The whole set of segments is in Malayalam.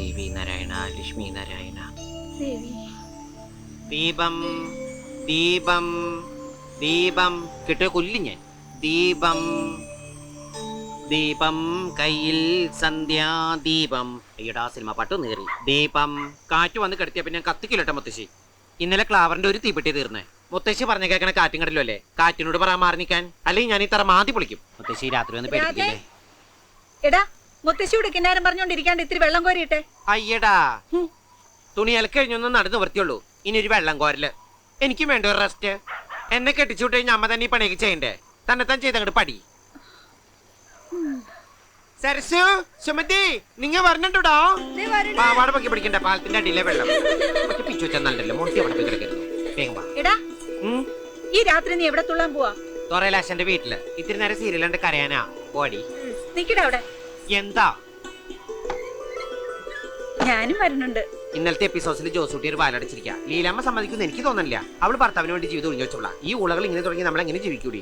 ദേവി നാരായണ ലക്ഷ്മി നാരായണ. ദീപം ദീപം ദീപം. കിട്ടിയ കൊല്ലി ഞാൻ. ദീപം ദീപം കയ്യിൽ സന്ധ്യാദീപം അയ്യടാ സിനിമ പാട്ട് നേറി ദീപം. കാറ്റ് വന്ന് കിടത്തിയ പിന്നെ കത്തിക്കില്ലട്ടെ മുത്തശ്ശി. ഇന്നലെ ക്ലാവറിന്റെ ഒരു തീപ്പെട്ടി തീർന്നേ. മുത്തശ്ശി പറഞ്ഞ കേൾക്കണ കാറ്റും കടലോ അല്ലേ? കാറ്റിനോട് പറയാൻ മാറി നിൽക്കാൻ അല്ലെങ്കിൽ ഞാൻ ഈ തറ മാതി പൊളിക്കും. മുത്തശ്ശി രാത്രി വന്ന് പേടിക്കില്ലേ എടാ മുത്തശ്ശിയോട് കിന്നാരം പറഞ്ഞോണ്ടിരിക്കാണ്ട് ഇത്തിരി വെള്ളം കോരിയിട്ടെ. അയ്യടാ. തുണി അലക്കഴിഞ്ഞൊന്നും നടന്നു വൃത്തിയുള്ളൂ. ഇനി ഒരു വെള്ളം കോരൽ. എനിക്കും വേണ്ട ഒരു റെസ്റ്റ് എന്നെ കെട്ടിച്ചുവിട്ട് കഴിഞ്ഞാൽ അമ്മ തന്നെ ഈ പണിയൊക്കെ ചെയ്യണ്ടേ? തന്നെ തന്നെ ചെയ്തങ്ങോട്ട് പടി. സരസു സുമതി നിങ്ങ പറഞ്ഞിട്ടുണ്ടോ. പാവാട പൊക്കി പിടിക്കണ്ട പാലത്തിന്റെ അടിയിലെ വെള്ളം. ഒറ്റ പിച്ചു വെച്ചാൽ നല്ലല്ലോ മുട്ടി അവിടെ പോയി കിടക്കരുത്. വേഗം വാ. എടാ ഉം. ഈ രാത്രി നീ എവിടെ തുള്ളാൻ പോവാ? തൊറയിലാശന്റെ വീട്ടിൽ. ഇത്തിരി നേരം സീരിയൽ കണ്ട് കരയാനാ. പോടി. നിക്കടാ അവിടെ. എന്താ? ഞാനും വരുന്നുണ്ട്. ഇന്നലത്തെ എപ്പിസോഡ്സിൽ ജോസൂട്ടി ഒരു വാലടിച്ചിരിക്കുക ലീലാമ്മ സമ്മതിക്കുന്നു എനിക്ക് തോന്നുന്നില്ല അവൾ ഭർത്താവിന് വേണ്ടി ജീവിതം ഒഴിഞ്ഞു വെച്ചോളാം ഈ ഉളകൾ ഇങ്ങനെ തുടങ്ങി നമ്മൾ എങ്ങനെ ജീവിക്കൂടി?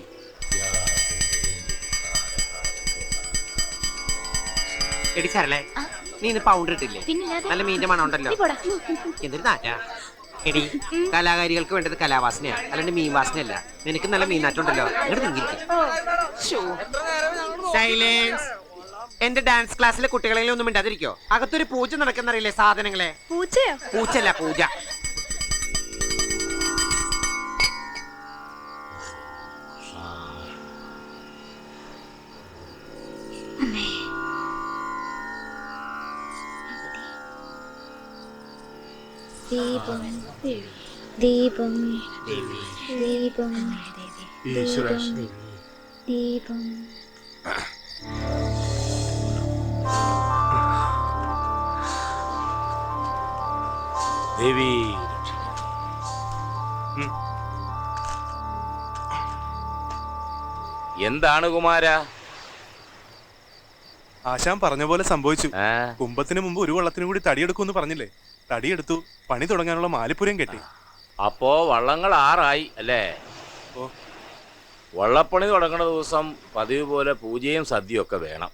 എടി സരളെ നീ ഇന്ന് പൗണ്ടർ ഇട്ടില്ലേ? നല്ല മീന്റെ മണം ഉണ്ടല്ലോ. എന്തൊരു നാറ്റാ. എടി കലാകാരികൾക്ക് വേണ്ടത് കലാവാസനയാ. അല്ലാണ്ട് മീൻ വാസനയല്ല. നിനക്ക് നല്ല മീനാറ്റുണ്ടല്ലോ ഇങ്ങോട്ട് നിങ്ങൾ സൈലൻസ് എന്റെ ഡാൻസ് ക്ലാസ്സിലെ കുട്ടികളെ ഒന്നും മിണ്ടാതിരിക്കോ? അകത്തൊരു പൂജ നടക്കുന്നറിയില്ലേ സാധനങ്ങളെ? പൂജയോ? പൂച്ചല്ല പൂജ. ദീപം ദീപം ദീപം ദീപം. ദേവി. എന്താണ് കുമാര? ആശാൻ പറഞ്ഞ പോലെ സംഭവിച്ചു. കുംഭത്തിന് മുമ്പ് ഒരു വള്ളത്തിനും കൂടി തടിയെടുക്കുമെന്ന് പറഞ്ഞില്ലേ? തടിയെടുത്തു. പണി തുടങ്ങാനുള്ള മാലിപ്പുരം കെട്ടി. അപ്പോ വള്ളങ്ങൾ ആറായി അല്ലേ. വള്ളപ്പണി തുടങ്ങുന്ന ദിവസം പതിവ് പോലെ പൂജയും സദ്യയും ഒക്കെ വേണം.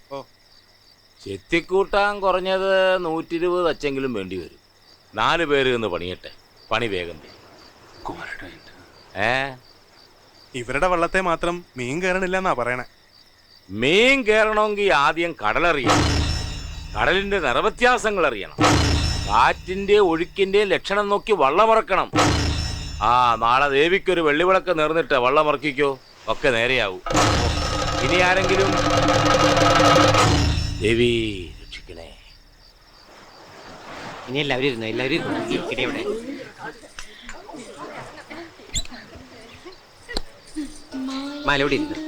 ചെത്തിക്കൂട്ടാൻ കുറഞ്ഞത് നൂറ്റി ഇരുപത് അച്ചെങ്കിലും വേണ്ടി വരും. നാല് പേര് നിന്ന് പണിയട്ടെ. പണി വേഗം. ഏ? ഇവരുടെ വള്ളത്തെ മാത്രം മീൻ കയറണില്ല എന്നാ പറയണേ. മീൻ കയറണമെങ്കിൽ ആദ്യം കടലറിയണം. കടലിന്റെ നിറവ്യത്യാസങ്ങൾ അറിയണം. കാറ്റിന്റെ ഒഴുക്കിന്റെ ലക്ഷണം നോക്കി വള്ളമറക്കണം ആ നാളെ ദേവിക്കൊരു വെള്ളിവിളക്ക് നേർന്നിട്ട് വള്ളമറക്കിക്കോ ഒക്കെ നേരെയാവും. ഇനി ആരെങ്കിലും? ദേവി ഇനി എല്ലാവരും ഇരുന്നു? എല്ലാവരും ഇരുന്നു? ഇവിടെ. മലയോടെ ഇരുന്നു?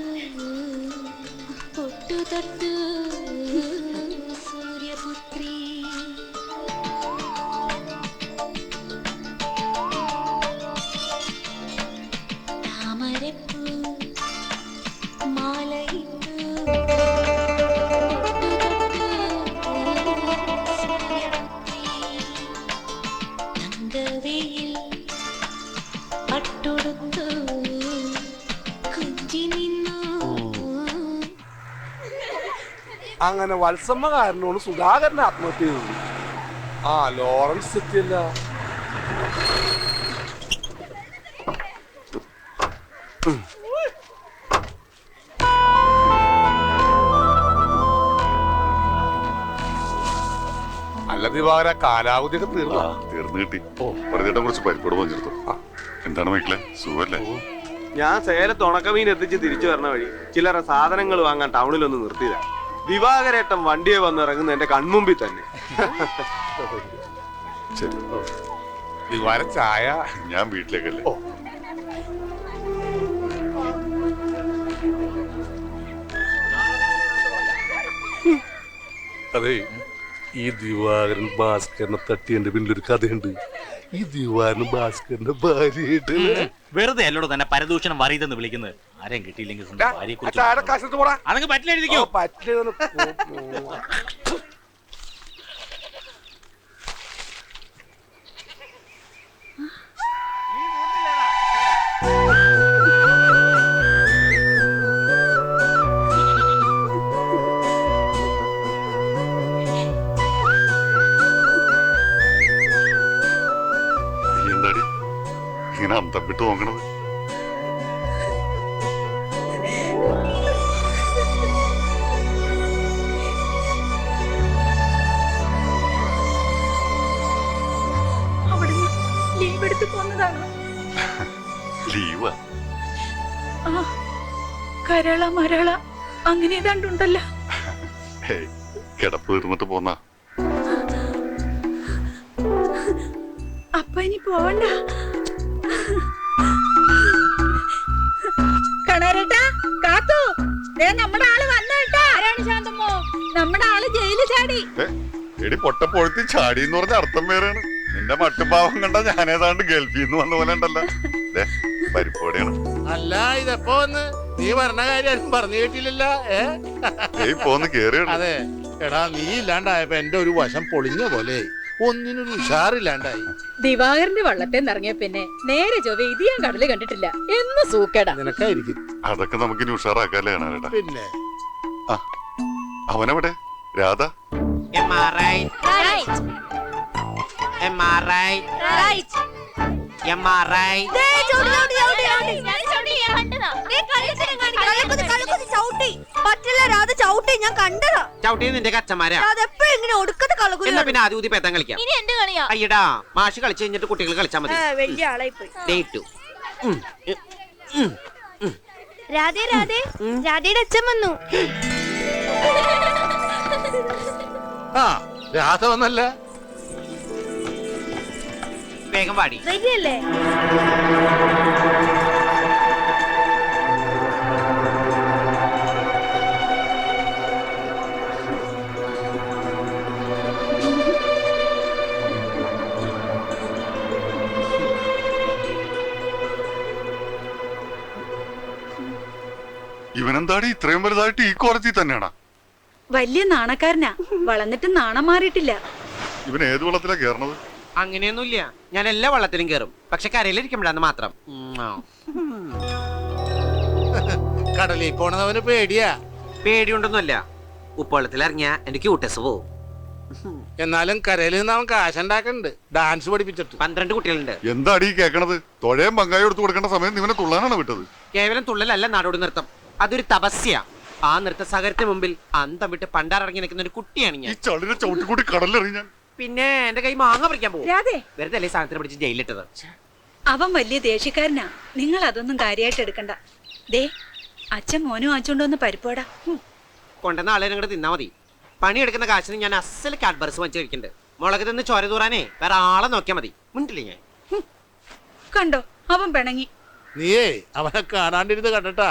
അങ്ങനെ വത്സമ്മ കാരനോട് സുധാകരൻ ആത്മഹത്യ ചെയ്തു. ആ ലോറൻസ് എത്തിയല്ല അല്ല ദിവാകര കാലാവധിയൊക്കെ തീർന്നു? തീർന്നു കിട്ടി. വെറുതെ കുറച്ച് പരിപ്പോട് എന്താണ് മക്കളെ? സുഖല്ലേ? ഞാൻ സേലത്ത് ഉണക്കമീൻ എത്തിച്ച് തിരിച്ചു വരണ വഴി ചിലരെ സാധനങ്ങൾ വാങ്ങാൻ ടൗണിലൊന്ന് നിർത്തിയതാ. ദിവാകരേട്ടൻ വണ്ടിയെ വന്ന് ഇറങ്ങുന്ന എന്റെ കൺമുമ്പിൽ തന്നെ. ശരി. ദിവാര ചായ ഞാൻ വീട്ടിലേക്കല്ലേ? അതെ ഈ ദിവാകരൻ ഭാസ്കരനെ തട്ടിയതിന്റെ പിന്നിലൊരു കഥയുണ്ട്. ഈ ദിവാകരൻ ഭാസ്കരന്റെ ഭാര്യയായിട്ട് വെറുതെ അല്ലോട് തന്നെ പരദൂഷണം വറിയതെന്ന് വിളിക്കുന്നത്. ആരെയും കിട്ടിയില്ലെങ്കിൽ പോടാ. പറ്റില്ല എഴുതിക്കോ. പറ്റില്ലെന്ന് ഇങ്ങനെ അന്തം വിട്ട് നോക്കണം ലീവാ. ആ കരള മരള അങ്ങനെ ഏതാണ്ടുണ്ടല്ലോ കിടപ്പ് തീർന്നിട്ട് പോന്ന. അപ്പ ഇനി പോവണ്ട. കണാരേട്ടാ കാത്തു. ദേ നമ്മുടെ ആൾ വന്നേട്ടാ ആരാണ് ശാന്തമ്മോ? നമ്മുടെ ആൾ ജയിലിൽ ചാടി. എടി പൊട്ടപ്പൊഴുത്തി ചാടി എന്ന് പറഞ്ഞ അർത്ഥം വേറെയാണ്. നിന്റെ മട്ടുപാവം കണ്ട ഞാനേതാണ്ട് ഗൾഫിൽ നിന്ന് വന്ന പോലെ ഉണ്ടല്ലോ. ദേ, പരിപ്പോടെയാണ് അല്ല ഇതെപ്പോ ഒന്ന് നീ പറഞ്ഞ കാര്യം പറഞ്ഞു കേട്ടില്ലല്ലോ ഏ? പോന്ന് കേറിയാണ് അതെ. എടാ നീ ഇല്ലാണ്ടായപ്പോ എന്റെ ഒരു വശം പൊളിഞ്ഞ പോലെ. ഒന്നിനൊരു ഉഷാറില്ലാണ്ടായി. ദിവാകരന്റെ വള്ളത്തെ നിറങ്ങിയ പിന്നെ നേരെ ചൊവ്വ ഇത് ഞാൻ കടൽ കണ്ടിട്ടില്ല. എന്ന് സൂക്കേടാ. നിനക്കായിരിക്കും. അതൊക്കെ നമുക്ക് ഇനി ഉഷാറാക്കാല്ലേ കാണാനേട്ടാ. പിന്നെ? അവനവിടെ? Radha? Am I. Right? Am I right? Am I. Right? പറ്റില്ല രാധ വന്നല്ലേ ഞാൻ കണ്ടതാ. നിന്റെ കച്ചന്മാരാ. അതെപ്പോഴും ഇങ്ങനെ ഒടുക്കത്തെ കളകുതി എന്നാ പിന്നെ ആദ്യം ഊതി പേത്തം കളിക്കാം. ഇനി എന്ത് കളിയാ? അയ്യടാ മാഷ് കളിച്ചു കഴിഞ്ഞിട്ട് കുട്ടികൾ കളിച്ചാൽ മതി. വലിയ ആളായി പോയി. രാധേ രാധേ. രാധയുടെ അച്ഛൻ വന്നു. ആ രാധ വന്നല്ല? വേഗം പാടി. ഇവനെന്താടി ഇത്രയും വലുതായിട്ട് ഈ കോലത്തിൽ തന്നെയാണ്? വലിയ നാണക്കാരനാ. വളർന്നിട്ട് നാണം മാറിയിട്ടില്ല. ഇവൻ ഏത് വെള്ളത്തിലാ കേറണത്? അങ്ങനെയൊന്നുമില്ല. ഞാൻ എല്ലാ വള്ളത്തിലും കയറും പക്ഷെ കരയിലിരിക്കുമ്പോഴാന്ന് മാത്രം. കടലിൽ പോണതവന് പേടിയാ. പേടിയുണ്ടൊന്നുമല്ല. ഉപ്പവെള്ളത്തിൽ ഇറങ്ങിയ എന്റെ ക്യൂട്ടസ് പോവും. എന്നാലും കരയിൽ നിന്ന് അവൻ കാശുണ്ടാക്കണ്ട് ഡാൻസ് പഠിപ്പിച്ചിട്ട്. പന്ത്രണ്ട് കുട്ടികളുണ്ട്. എന്താടി ഈ കേക്കണത്? തൊഴയും പങ്കായി എടുത്തു കൊടുക്കേണ്ട സമയം ഇവനെ തുള്ളാനാണ് വിട്ടത്. കേവലം തുള്ളലല്ല നാടോടി നൃത്തം. അതൊരു തപസ്യ. ആ നൃത്ത സഹകരത്തിന് മുമ്പിൽ അന്തം വിട്ട് പണ്ടാറിറങ്ങി നിൽക്കുന്ന ഒരു കുട്ടിയാണ് ഈ ഞാൻ ചളിനെ ചവിട്ടിക്കൂട്ടി ഞാൻ. പിന്നെ എന്റെ കൈ മാങ്ങ പറിക്കാൻ പോകും രാധേ. വെറുതെ അല്ലേ സാധനത്തിന് പിടിച്ച് ജയിലിട്ടത് അവൻ വലിയ ദേഷ്യക്കാരനാ. നിങ്ങൾ അതൊന്നും കാര്യമായിട്ട് എടുക്കണ്ട. ദേ അച്ഛൻ മോനും വാങ്ങിച്ചോണ്ട് വന്ന് പരിപ്പോടാ കൊണ്ടുവന്ന ആളെ അങ്ങോട്ട് തിന്നാ മതി. പണിയെടുക്കുന്ന കാശിന് ഞാൻ അസൽ കാഡ്ബർസ് വാങ്ങിച്ച് കഴിക്കുന്നുണ്ട് മുളക് തിന്ന് ചോര തൂറാനേ വേറെ ആളെ നോക്കിയാൽ മതി. മുണ്ടില്ലേ ഞാൻ? കണ്ടോ അവൻ പിണങ്ങി. നീയേ അവനെ കാണാണ്ടിരുന്ന് കണ്ടട്ടാ.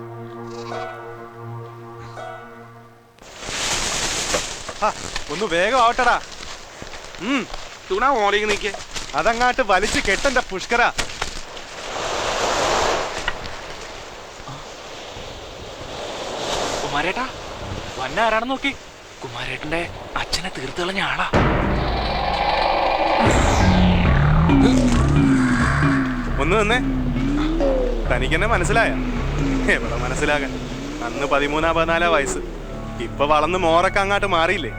ഒന്ന് വേഗം ആവട്ടടാ. ഉം തുണ മോളിക്ക് നീക്കേ. അതങ്ങാട്ട് വലിച്ചു കെട്ടണ്ട പുഷ്കര. കുമാരേട്ടാ വന്ന ആരാണെന്ന് നോക്കി. കുമാരേട്ടന്റെ അച്ഛനെ തീർത്തു കളഞ്ഞ ആളാ. ഒന്ന് തന്നെ തനിക്കെന്നെ മനസ്സിലായ. എവിടെ മനസ്സിലാകാൻ? അന്ന് പതിമൂന്നാ പതിനാലാ വയസ്സ്. ഇപ്പൊ വളർന്ന് മോറൊക്കെ അങ്ങാട്ട് മാറിയില്ലേ?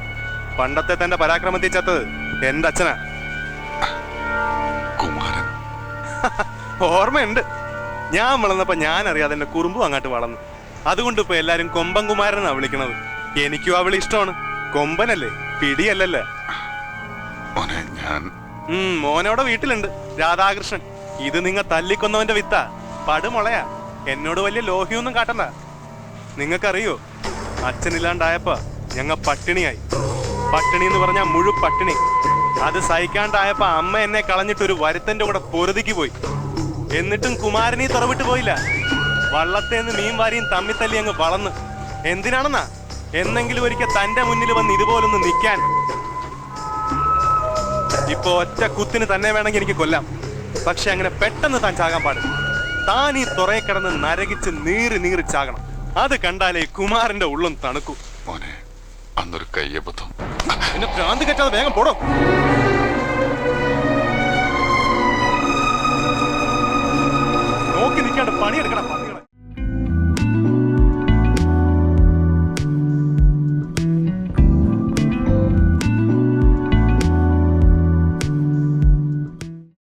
പണ്ടത്തെ തന്റെ പരാക്രമത്തിൽ ചത്തത് എന്റെ അച്ഛനാ. കുമാരൻ. ഓർമ്മയുണ്ട്. ഞാൻ വളർന്നപ്പോ ഞാൻ അറിയാതെ എന്റെ കുറുമ്പും അങ്ങാട്ട് വളർന്നു. അതുകൊണ്ട് ഇപ്പൊ എല്ലാരും കൊമ്പൻ കുമാരൻ എന്നാ വിളിക്കണത്. എനിക്കും അവളെ ഇഷ്ടമാണ്. കൊമ്പനല്ലേ? പിടിയല്ലല്ലേ? മോനെ ഞാൻ ഉം മോനവിടെ വീട്ടിലുണ്ട്. രാധാകൃഷ്ണൻ. ഇത് നിങ്ങ തല്ലിക്കൊന്നവന്റെ വിത്താ. പടുമുളയാ. എന്നോട് വലിയ ലോഹിയൊന്നും കാട്ടണ്ട. നിങ്ങൾക്കറിയോ അച്ഛനില്ലാണ്ടായപ്പോ ഞങ്ങൾ പട്ടിണിയായി. പട്ടിണി എന്ന് പറഞ്ഞാൽ മുഴു പട്ടിണി. അത് സഹിക്കാണ്ടായപ്പോ അമ്മ എന്നെ കളഞ്ഞിട്ട് ഒരു വരുത്തന്റെ കൂടെ പൊറുതിക്ക് പോയി. എന്നിട്ടും കുമാരനീ തുറവിട്ട് പോയില്ല. വള്ളത്തേന്ന് മീൻ വാരിയും തമ്മി തല്ലി അങ്ങ് വളർന്ന്. എന്തിനാണെന്നാ? എന്നെങ്കിലും ഒരിക്കൽ തന്റെ മുന്നിൽ വന്ന് ഇതുപോലൊന്ന് നിൽക്കാൻ ഇപ്പൊ ഒറ്റ കുത്തിന് തന്നെ വേണമെങ്കിൽ എനിക്ക് കൊല്ലാം. പക്ഷെ അങ്ങനെ പെട്ടെന്ന് താൻ ചാകാൻ പാടില്ല. താൻ ഈ തുറയെ കിടന്ന് നരകിച്ച് നീറി നീറി ചാകണം. അത് കണ്ടാലേ കുമാരന്റെ ഉള്ളം തണുക്കും. മോനെ അന്നൊരു കയ്യബദ്ധം. എന്നെ ഭ്രാന്ത് കെട്ടാതെ വേഗം പോടോ. നോക്കി നിൽക്കാണ്ട് പണിയെടുക്കണം